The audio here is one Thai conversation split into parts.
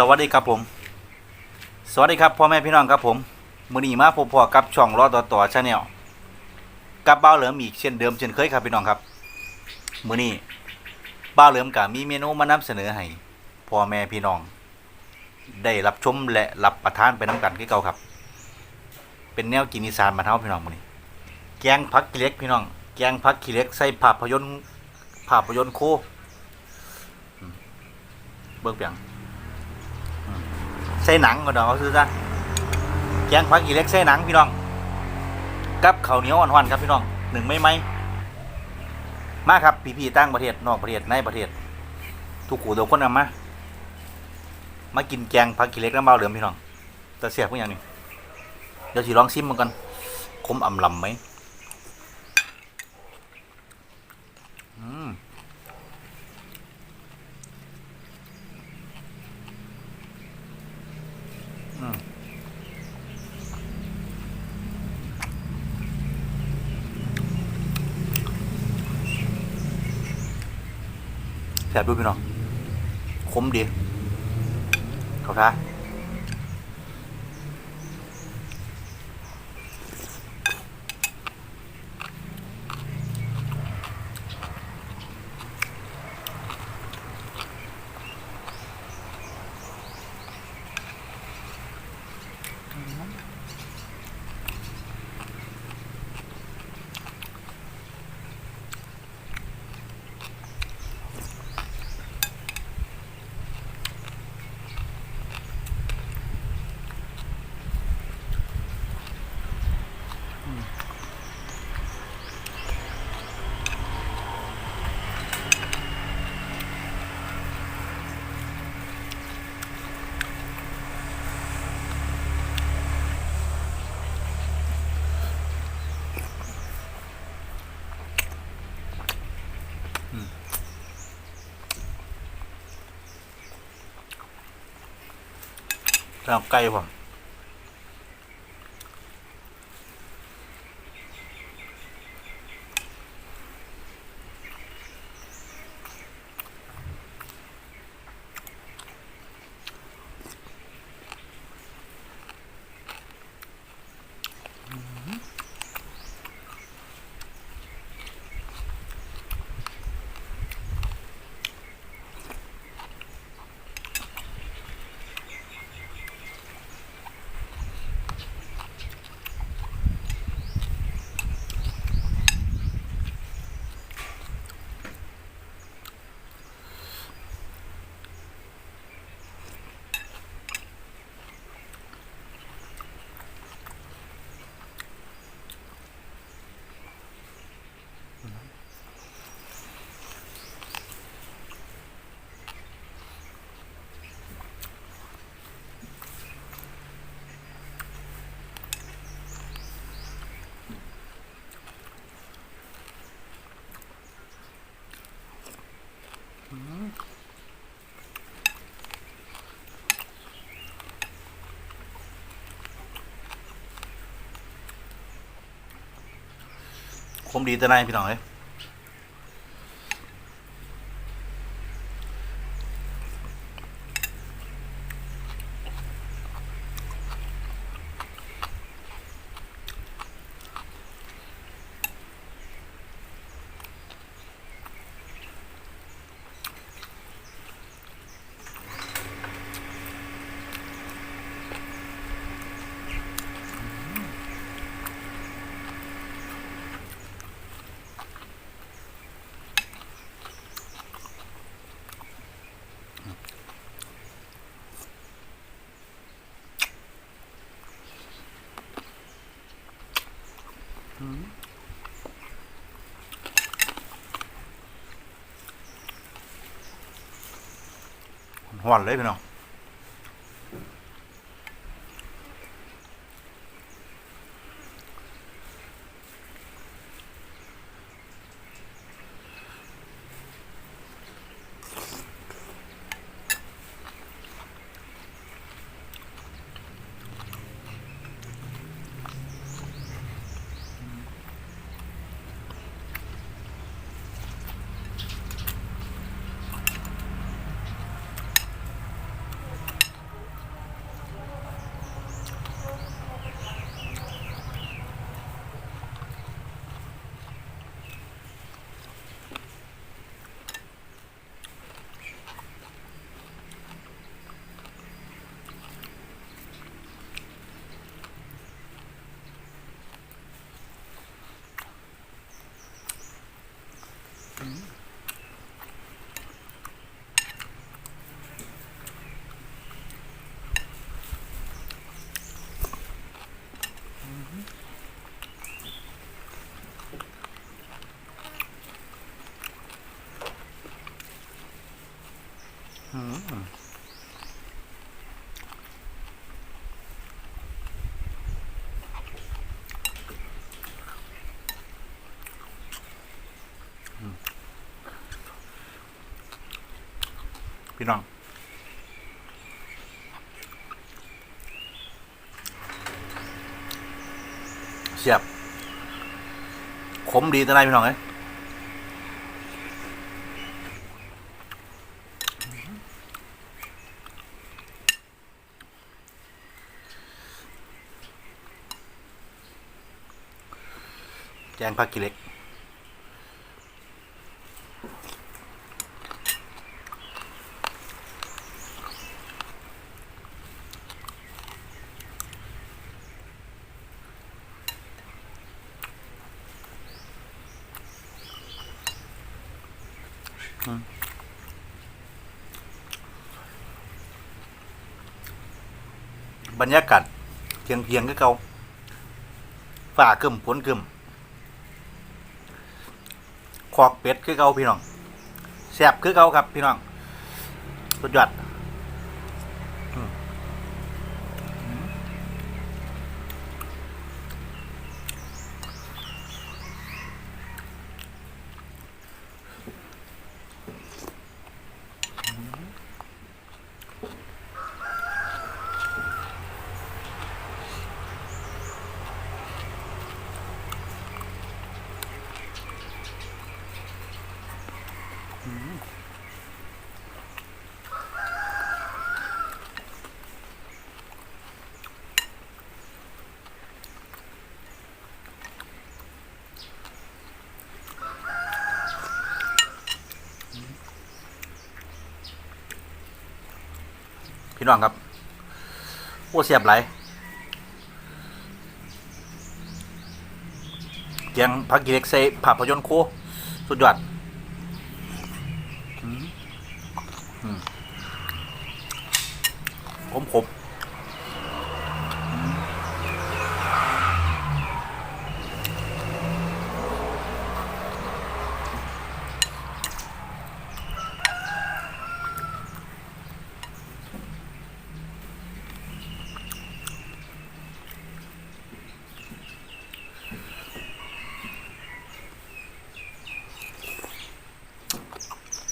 สวัสดีครับผม สวัสดีครับพ่อแม่พี่น้องครับผมมือนี้มาพบพอกับช่องรอต่อต่อชาแนลกับบ้าเหลิมอีกเช่นเดิมเช่นเคยครับพี่น้องครับมือนี้บ้าเหลิมกับมีเมนูมานำเสนอให้พ่อแม่พี่น้อง ได้รับชมและรับประทานไปน้ำกันคือเก่าครับ เป็นแนวกินอีสานมาเท่าพี่น้องมือนี้ แกงผักขี้เล็กพี่น้อง แกงผักขี้เล็กใส่ภาพยนตร์ภาพยนตร์โคเบิกเปียง ส่หนังก็ดอกเขาซื้อซะแกงผักอีเล็กใส่หนังพี่น้อง กับข้าวเหนียวอ่อนๆครับพี่น้องหนึ่งไม่ไหมมาครับพี่ๆตั้งประเทศนอกประเทศในประเทศ ทุกขู่ทุกคนเอามา มากินแกงผักกีเล็กน้ำเบาเหลือมพี่น้องจะเสียบพวกอย่างนี้เดี๋ยวสิลองซิมมันกันคมอ่ำลำไหมอืม อืมแซ่บดูพี่น้องคมดีเขาท่า แล้วไก่ ผมดีแต่นายพี่น้องเอ้ย หวานเลยพี่น้อง พี่น้องเสียบขมดีตัวไหนพี่น้องเอ้ยแกงผักกิเล็ก บรรยากาศเพียงเพียงก็เกาฝ่ากึมฝนกึมขอกเป็ดคือเกาพี่น้องแสบคือเกาครับพี่น้องสุดยอดอืม พี่น้องครับโอ้เสียบไหลเกียงพักกิเล็กเซภาพยนตร์โคสุดยอดผมผม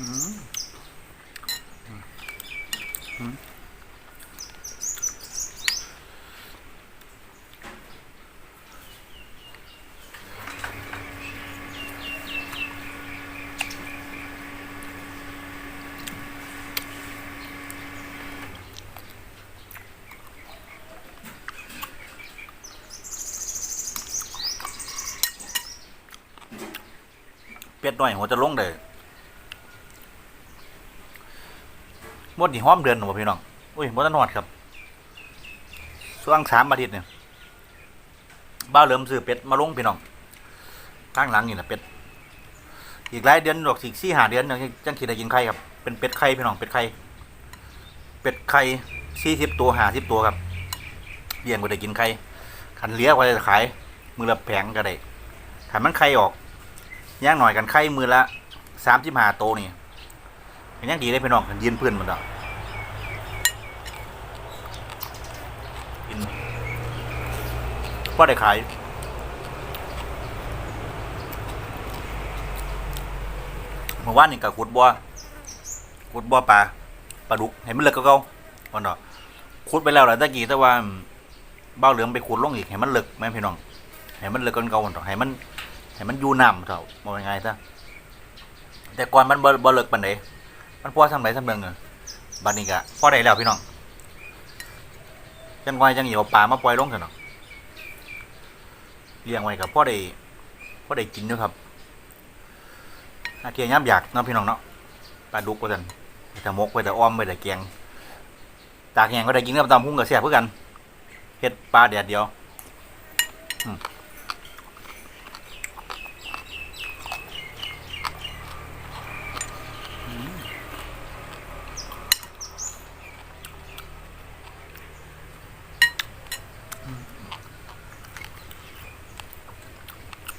เป็ดหน่อยหัวจะลงเลย มดนี่ห้อมเดือนหนูพี่น้องอุ้ยมดตนอดครับช่วงสามอาทิตย์เนี่ยบ้าเหลิมซื้อเป็ดมาลงพี่น้องข้างหลังนี่แหละเป็ดอีกหลายเดือนดอกสี่สี่หาเดือนยังจังขีดได้กินไข่ครับเป็นเป็ดไข่พี่น้องเป็ดไข่เป็ดไข่สี่สิบตัวหาสิบตัวครับเลี้ยงก็ได้กินไข่ขันเลี้ยงก็ได้ขาย มือละแผงก็ได้ขันมันไข่ออกย่างหน่อยกันไข่มือละสามสิบห้าโตนี่ เป็นย่างดีได้พี่น้องกันยืนเพื่อนมันดอกกินพ่อได้ขายเมื่อวานนี่กับขุดบัวขุดบัวปลาปลาดุกให้มันเลิกก็เก่าๆวันดอกขุดไปแล้วหละตะกี้แต่ว่าเบ้าเหลือมไปขุดลงอีกให้มันเลิกไหมพี่น้องให้มันเลิกกันเก่าวันดอกให้มันให้มันอยู่น้ำเถอะมองยังไงซะแต่ก่อนมันบ่บ่เลิกปานใด มันพอทำไรทำเนืองเอบัดนี้ก็พอได้แล้วพี่น้องจังไว้จังเหี่ยวปลามาปล่อยลงเถอะเนาะเลี้ยงไว้กับพ่อได้พ่อได้กินด้วยครับอาเทียย่ำอยากเนาะพี่น้องเนาะปลาดุกว่าซั่นไปแต่มกไปแต่อ้อมไปแต่แกงตากแห้งก็ได้กินกับตำพุ่งกับแซ่บเพื่อกันเฮ็ดปลาแดดเดียว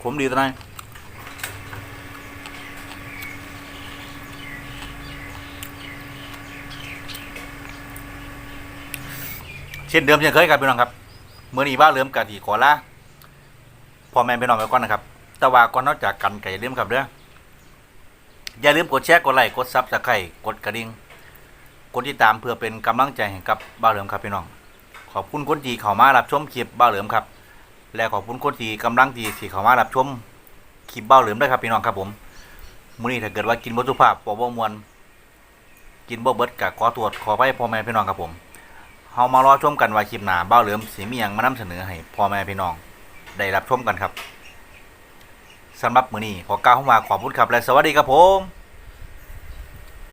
ขมดีตัวไหนเช่นเดิมเช่นเคยครับพี่น้องครับเมื่อนี้ว่าเริ่มกะทีขอลาพ่อแม่พี่น้องไปก่อนนะครับแต่ว่าก่อนนอกจากกันไก่เริ่มครับเด้ออย่าลืมกดแชร์กดไลค์กดซับสไครต์กดกระดิ่งกดติดตามเพื่อเป็นกำลังใจให้กับบ้าเหลิมครับพี่น้อง ขอบคุณคนที่เข้ามารับชมคลิปบ้าเหลิมครับ และขอบคุณคนที่กำลังที่ที่เข้ามารับชมคลิปเบ้าเหลิมด้วยครับพี่น้องครับผมมื้อนี้ถ้าเกิดว่ากินบ่สุภาพบ่บ่มวนกินบ่เบิดก็ขอตรวจขอไปพ่อแม่พี่น้องครับผมเฮามารอชมกันว่าคลิปหน้าบ้าเหลิมสิมีหยังมานำเสนอให้พ่อแม่พี่น้องได้รับชมกันครับสำหรับมื้อนี้ขอกล่าวคำว่าขอบคุณครับและสวัสดีครับผม